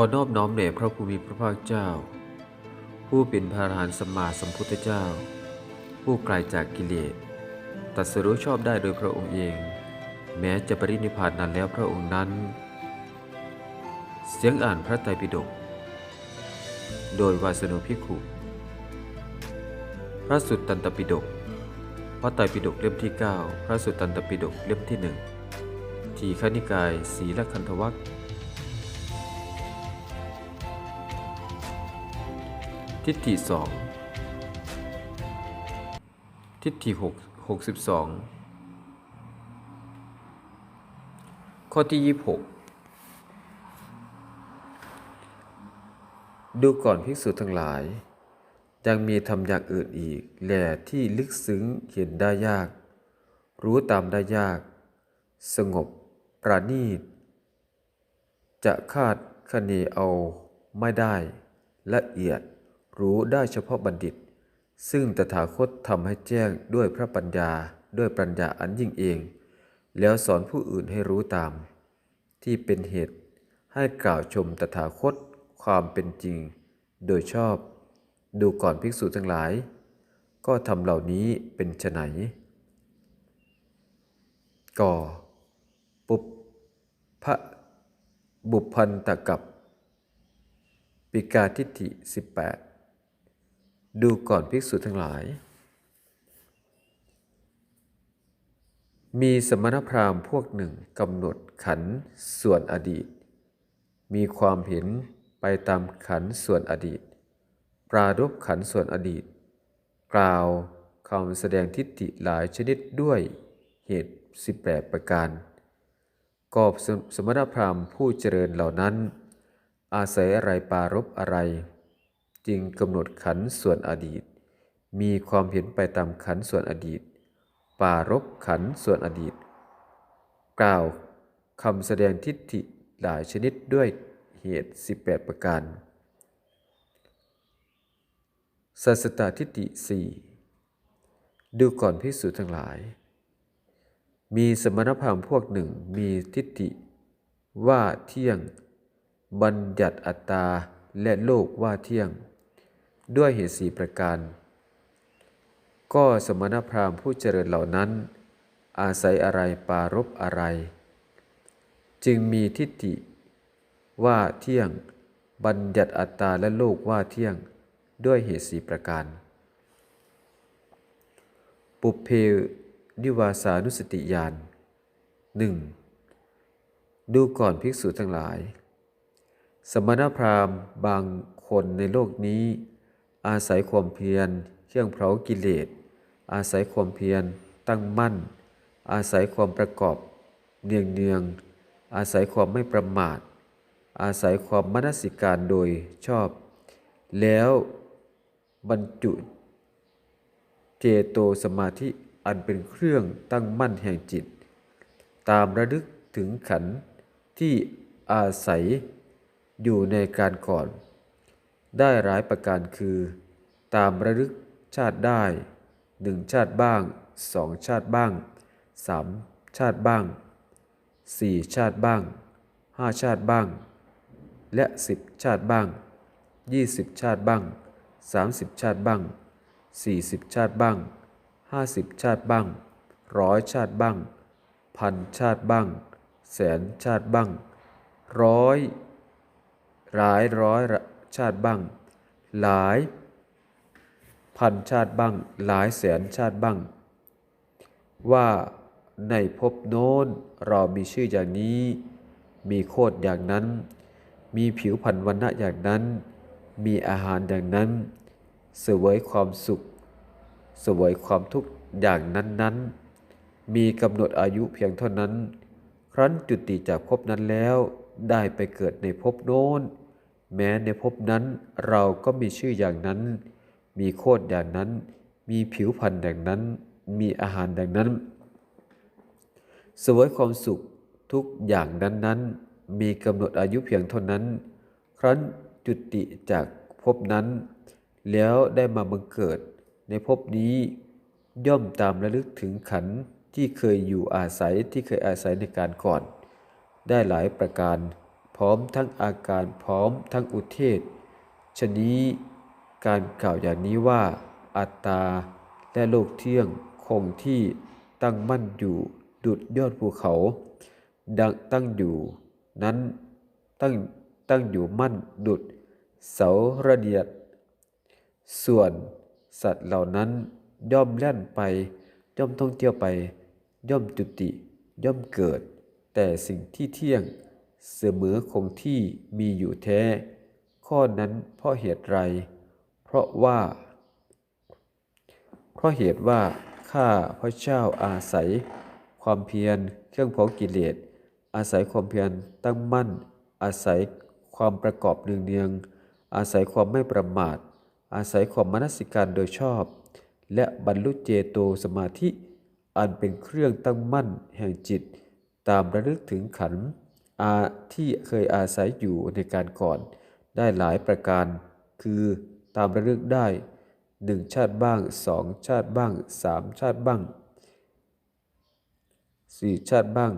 อนอบน้อมแด่พระภูมิพระภาคเจ้า ผู้เป็นพระอรหันต์สัมมาสัมพุทธเจ้า ผู้ไกลจากกิเลสตรัสรู้ชอบได้โดยพระองค์เอง แม้จะปรินิพพานนานแล้วพระองค์นั้น เสียงอ่านพระไตรปิฎกโดยวาสโนภิขุพระสุตตันตปิฎกพระไตรปิฎกเล่มที่ 9 พระสุตตันตปิฎกเล่มที่หนึ่งทีฆนิกายศีลคันธวัค ทิฏฐิสองทิฏฐิหกหกสิบสองข้อที่ยี่หกดูก่อนภิกษุทั้งหลาย ยังมีธรรมอย่างอื่นอีกแหล่ที่ลึกซึ้งเห็นได้ยาก รู้ตามได้ยาก สงบประณีต จะคาดคะเนเอาไม่ได้ละเอียด รู้ได้เฉพาะบัณฑิต ซึ่งตถาคตทำให้แจ้งด้วยพระปัญญาด้วยปัญญาอันยิ่งเอง แล้วสอนผู้อื่นให้รู้ตาม ที่เป็นเหตุให้กล่าวชมตถาคตความเป็นจริง โดยชอบ ดูก่อนภิกษุทั้งหลาย ก็ทำเหล่านี้เป็นไฉนก่อปุบพระบุพพันตกับ ปิกาทิฏฐิ18 ดูก่อนภิกษุทั้งหลาย มีสมณพราหมณ์พวกหนึ่งกำหนดขันส่วนอดีต มีความเห็นไปตามขันส่วนอดีต ปรารบขันส่วนอดีต กล่าวคำแสดงทิฏฐิหลายชนิดด้วยเหตุ18ประการ กอบสสมณพราหมณ์ผู้เจริญเหล่านั้น อาศัยอะไรปารบอะไร จึงกำหนดขันส่วนอดีต มีความเห็นไปตามขันส่วนอดีตปรารบขันส่วนอดีต กล่าวคำแสดงทิฏฐิหลายชนิดด้วยเหตุ 18 ประการ สัสตตทิฏฐิสี่ดูก่อนพิสูจน์ทั้งหลาย มีสมณพราหมณ์พวกหนึ่งมีทิฏฐิ ว่าเที่ยง บัญญัติอัตตาและโลกว่าเที่ยง ด้วยเหตุสีประการ ก็สมณพราหมณ์ผู้เจริญเหล่านั้น อาศัยอะไรปารบอะไร จึงมีทิฏฐิว่าเที่ยงบัญญัติอัตตาและโลกว่าเที่ยงด้วยเหตุสีประการ ปุเพนิวาสานุสติญาณหนึ่งดูก่อนภิกษุทั้งหลาย สมณพราหมณ์บางคนในโลกนี้ อาศัยความเพียรเครื่องเผากิเลส อาศัยความเพียรตั้งมั่น อาศัยความประกอบ เนืองเนือง อาศัยความไม่ประมาท อาศัยความมนสิการโดยชอบ แล้วบรรจุ เจโตสมาธิอันเป็นเครื่องตั้งมั่นแห่งจิต ตามระลึกถึงขันธ์ที่อาศัยอยู่ในการก่อน ได้หลายประการคือ ตามระลึกชาติได้หนึ่งชาติบ้างสองชาติบ้างสามชาติบ้างสี่ชาติบ้างห้าชาติบ้าง และสิบชาติบ้างยี่สิบชาติบ้างสามสิบชาติบ้างสี่สิบชาติบ้างห้าสิบชาติบ้างร้อยชาติบ้าง พันชาติบ้าง แสนชาติบ้าง ร้อยหลายร้อย ชาติบ้าง หลายพันชาติบ้าง หลายแสนชาติบ้าง ว่าในภพโน้นเรามีชื่ออย่างนี้ มีโคดอย่างนั้น มีผิวพรรณวันณะอย่างนั้น มีอาหารอย่างนั้น เสวยความสุข เสวยความทุกข์อย่างนั้นๆมีกำหนดอายุเพียงเท่านั้น ครั้นจุติจากภพนั้นแล้วได้ไปเกิดในภพโน้น แม้ในภพนั้นเราก็มีชื่ออย่างนั้น มีโคดอย่างนั้น มีผิวพรรณอย่างนั้น มีอาหารอย่างนั้น สวยความสุขทุกอย่างนั้นๆมีกำหนดอายุเพียงเท่านั้น ครั้นจุติจากภพนั้น แล้วได้มาบังเกิดในภพนี้ย่อมตามระลึกถึงขันที่เคยอยู่อาศัยที่เคยอาศัยในการก่อน ได้หลายประการ ร้อมทั้งอาการพร้อมทั้งอุเทศ ชนี้การกล่าวอย่างนี้ว่า อัตตา และโลกเที่ยงคงที่ตั้งมั่นอยู่ดุดยอดภูเขา ดังตั้งอยู่นั้นตั้งตั้งอยู่มั่นดุดเสาระเดียด ส่วนสัตว์เหล่านั้นย่อมแล่นไป ย่อมท่องเที่ยวไป ย่อมจุติ ย่อมเกิด แต่สิ่งที่เที่ยง เสมอคงที่มีอยู่แท้ ข้อนั้นเพราะเหตุไร เพราะว่า เพราะเหตุว่าข้าพระเจ้าอาศัย ความเพียรเครื่องเผากิเลส อาศัยความเพียรตั้งมั่น อาศัยความประกอบเนืองๆอาศัยความไม่ประมาท อาศัยความมนสิการโดยชอบ และบรรลุเจโตสมาธิ อันเป็นเครื่องตั้งมั่นแห่งจิต ตามระลึกถึงขันธ์ ที่เคยอาศัยอยู่ในการก่อน ได้หลายประการ คือตามระลึกได้หนึ่งชาติบ้างสองชาติบ้างสามชาติบ้างสี่ชาติบ้าง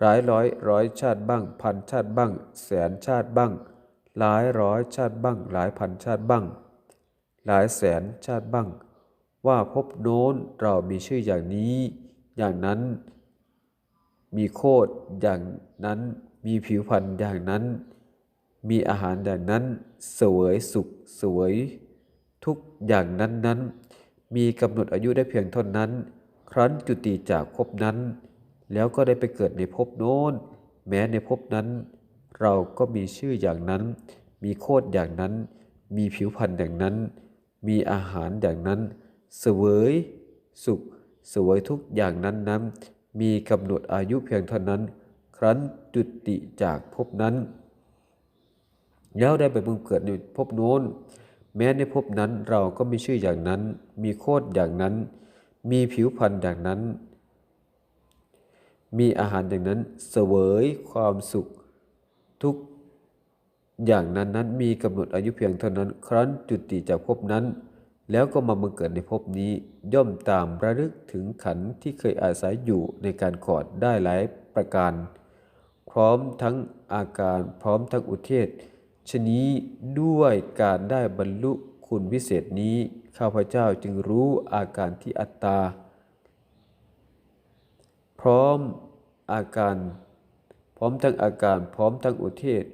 หลายร้อยร้อยชาติบ้าง พันชาติบ้าง แสนชาติบ้าง หลายร้อยชาติบ้าง หลายพันชาติบ้าง หลายแสนชาติบ้าง ว่าพบโน้นเรามีชื่ออย่างนี้ อย่างนั้น มีโคดอย่างนั้น มีผิวพรรณอย่างนั้น มีอาหารอย่างนั้น เสวยสุขเสวยทุกอย่างนั้นนั้น มีกำหนดอายุได้เพียงเท่านั้น ครั้นจุติจากภพนั้น แล้วก็ได้ไปเกิดในภพโน้น แม้ในภพนั้น เราก็มีชื่ออย่างนั้น มีโคดอย่างนั้น มีผิวพรรณอย่างนั้น มีอาหารอย่างนั้น เสวยสุขเสวยทุกอย่างนั้นนั้น มีกำหนดอายุเพียงเท่านั้น ครั้นจุติจากภพนั้น แล้วได้ไปบังเกิดในภพโน้น แม้ในภพนั้นเราก็มีชื่ออย่างนั้น มีโคดอย่างนั้น มีผิวพรรณอย่างนั้น มีอาหารอย่างนั้น เสวยความสุขทุกอย่างนั้นนั้นมีกำหนดอายุเพียงเท่านั้น ครั้นจุติจากภพนั้น แล้วก็มาบังเกิดในภพนี้ย่อมตามระลึกถึงขันที่เคยอาศัยอยู่ในการก่อนได้หลายประการ พร้อมทั้งอาการพร้อมทั้งอุเทศ ชนี้ด้วยการได้บรรลุคุณวิเศษนี้ ข้าพเจ้าจึงรู้อาการที่อัตตา พร้อมอาการ พร้อมทั้งอาการพร้อมทั้งอุเทศ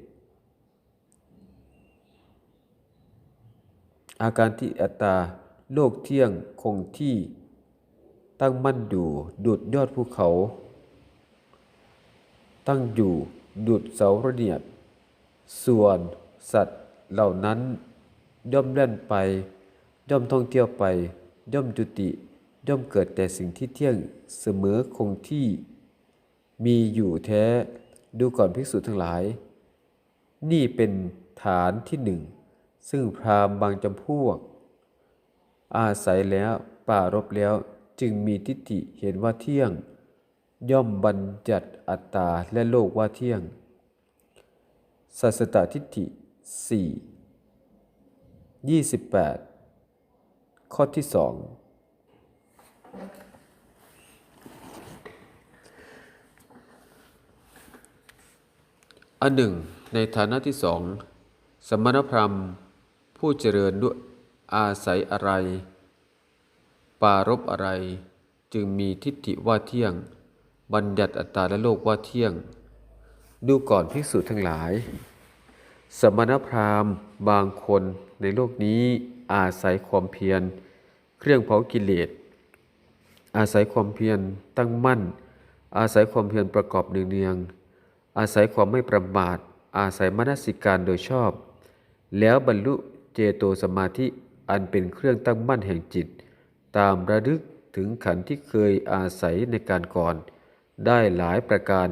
อาการที่อัตตาโลกเที่ยงคงที่ตั้งมั่นอยู่ดุดยอดภูเขา ตั้งอยู่ดุดเสาระเนียด ส่วนสัตว์เหล่านั้น ย่อมเล่นไป ย่อมท่องเที่ยวไป ย่อมจุติ ย่อมเกิดแต่สิ่งที่เที่ยงเสมอคงที่ มีอยู่แท้ดูก่อนภิกษุทั้งหลาย นี่เป็นฐานที่หนึ่ง ซึ่งพราหมณ์บางจำพวก อาศัยแล้วป่ารบแล้วจึงมีทิฏฐิเห็นว่าเที่ยง ย่อมบัญญัติอัตตาและโลกว่าเที่ยง สัสตทิฏฐิ 4 28 ข้อที่สองอันหนึ่ง ในฐานะที่สอง สมณพราหมณ์ ผู้เจริญด้วยอาศัยอะไร ปารบอะไร จึงมีทิฏฐิว่าเที่ยง บัญญัติอัตตาและโลกว่าเที่ยง ดูก่อนภิกษุทั้งหลาย สมณพราหมณ์บางคนในโลกนี้อาศัยความเพียร เครื่องเผากิเลส อาศัยความเพียรตั้งมั่น อาศัยความเพียรประกอบเนืองๆอาศัยความไม่ประมาทอาศัยมนสิการโดยชอบ แล้วบรรลุ เจโตสมาธิอันเป็นเครื่องตั้งมั่นแห่งจิต ตามระลึกถึงขันธ์ที่เคยอาศัยในการก่อน ได้หลายประการ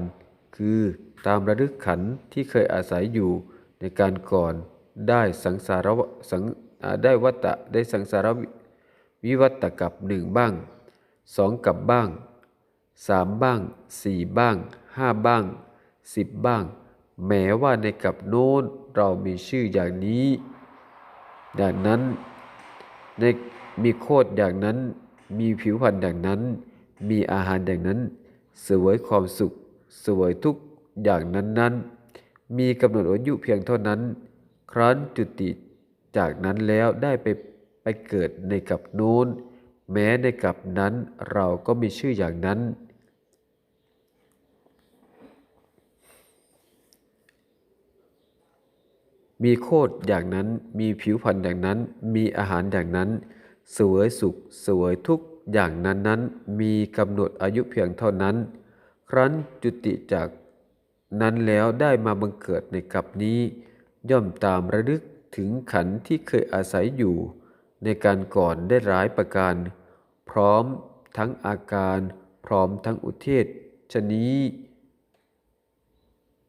คือตามระลึกขันธ์ที่เคยอาศัยอยู่ในการก่อน ได้สังสารวสังได้วัตตะได้สังสารวิวิวัตตกับหนึ่งบ้างสองกับบ้างสามบ้างสี่บ้างห้าบ้างสิบบ้าง แม้ว่าในกับโน้นเรามีชื่ออย่างนี้ อย่างนั้นในมีโคดอย่างนั้น มีผิวพรรณอย่างนั้น มีอาหารอย่างนั้น เสวยความสุข เสวยทุกอย่างนั้นๆมีกำหนดอายุเพียงเท่านั้น ครั้นจุติจากนั้นแล้วได้ไปไปเกิดในกับนู้น แม้ในกับนั้นเราก็มีชื่ออย่างนั้น มีโคดอย่างนั้น มีผิวพรรณอย่างนั้น มีอาหารอย่างนั้น เสวยสุข เสวยทุกข์อย่างนั้นนั้นมีกำหนดอายุเพียงเท่านั้น ครั้นจุติจากนั้นแล้วได้มาบังเกิดในกับนี้ ย่อมตามระลึกถึงขันที่เคยอาศัยอยู่ ในการก่อนได้หลายประการ พร้อมทั้งอาการ พร้อมทั้งอุเทศชะนี้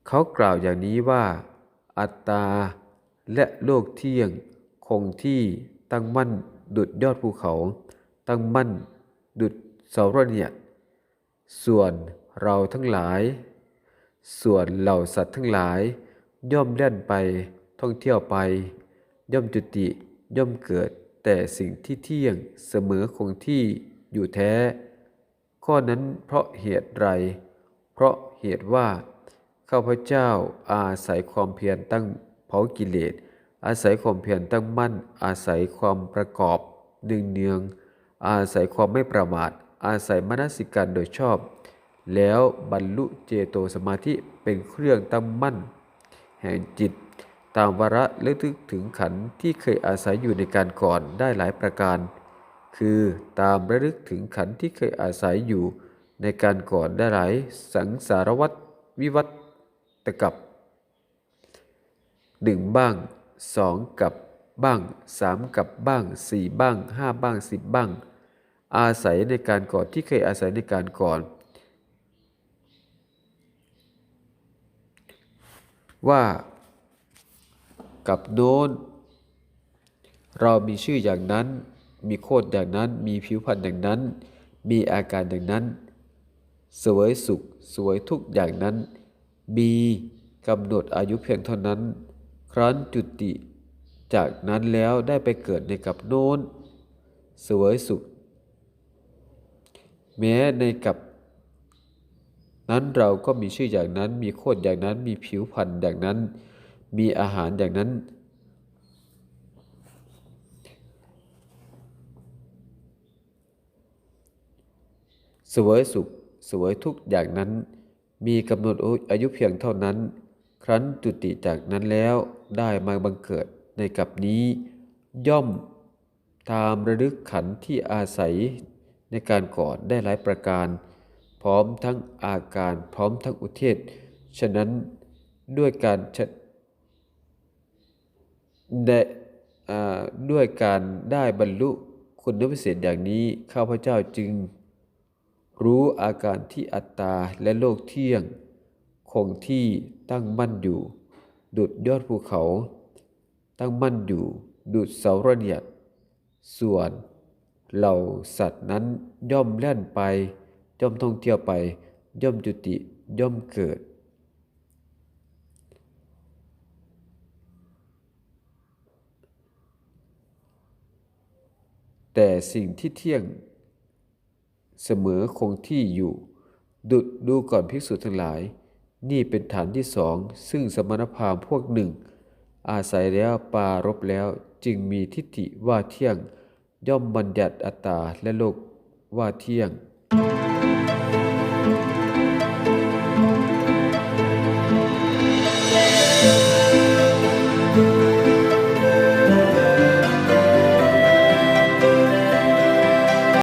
เขากล่าวอย่างนี้ว่า อัตตา และโลกเที่ยงคงที่ตั้งมั่นดุดยอดภูเขา ตั้งมั่นดุดเสาระเนียดส่วนเราทั้งหลาย ส่วนเหล่าสัตว์ทั้งหลาย ย่อมเล่นไปท่องเที่ยวไป ย่อมจุติย่อมเกิดแต่สิ่งที่เที่ยงเสมอคงที่อยู่แท้ ข้อนั้นเพราะเหตุไร เพราะเหตุว่า ข้าพเจ้าอาศัยความเพียรตั้ง เผากิเลส อาศัยความเพียรตั้งมั่น อาศัยความประกอบเนืองเนือง อาศัยความไม่ประมาท อาศัยมนสิการโดยชอบ แล้วบรรลุเจโตสมาธิเป็นเครื่องตั้งมั่น แห่งจิต ตามวาระและทึกถึงขันที่เคยอาศัยอยู่ในการก่อนได้หลายประการ คือตามระลึกถึงขันที่เคยอาศัยอยู่ในการก่อนได้หลายสังสารวัตวิวัตกับ หนึ่งบ้างสองกับบ้างสามกับบ้างสี่บ้างห้าบ้างสิบบ้าง อาศัยในการก่อนที่เคยอาศัยในการก่อน ว่ากับโน้นเรามีชื่ออย่างนั้น มีโคดอย่างนั้น มีผิวพรรณอย่างนั้น มีอาการอย่างนั้น สวยสุข สวยทุกอย่างนั้น มีกำหนดอายุเพียงเท่านั้น ครั้นจุติ จากนั้นแล้วได้ไปเกิดในกับโน้นสวยสุข แม้ในกับ นั้นเราก็มีชื่ออย่างนั้น มีโคดอย่างนั้น มีผิวพรรณอย่างนั้น มีอาหารอย่างนั้น สวยสุขสวยทุกอย่างนั้น มีกำหนดอายุเพียงเท่านั้น ครั้นจุติจากนั้นแล้วได้มาบังเกิดในกับนี้ ย่อมตามระลึกขันที่อาศัยในการก่อนได้หลายประการ พร้อมทั้งอาการพร้อมทั้งอุเทศ ฉะนั้นด้วยการได้ด้วยการได้บรรลุคุณวิเศษอย่างนี้ข้าพเจ้าจึง รู้อาการที่อัตตาและโลกเที่ยง คงที่ ตั้งมั่นอยู่ ดุดยอดภูเขา ตั้งมั่นอยู่ ดุดเสาระเนียด ส่วนเหล่าสัตว์นั้นย่อมแล่นไป ย่อมท่องเที่ยวไป ย่อมจุติย่อมเกิด แต่สิ่งที่เที่ยง เสมอคงที่อยู่ ดุดดูก่อนภิกษุทั้งหลาย นี่เป็นฐานที่สองซึ่งสมณพราหมณ์พวกหนึ่ง อาศัยแล้วปรารบแล้วจึงมีทิฏฐิว่าเที่ยง ย่อมบัญญัติอัตตาและโลกว่าเที่ยง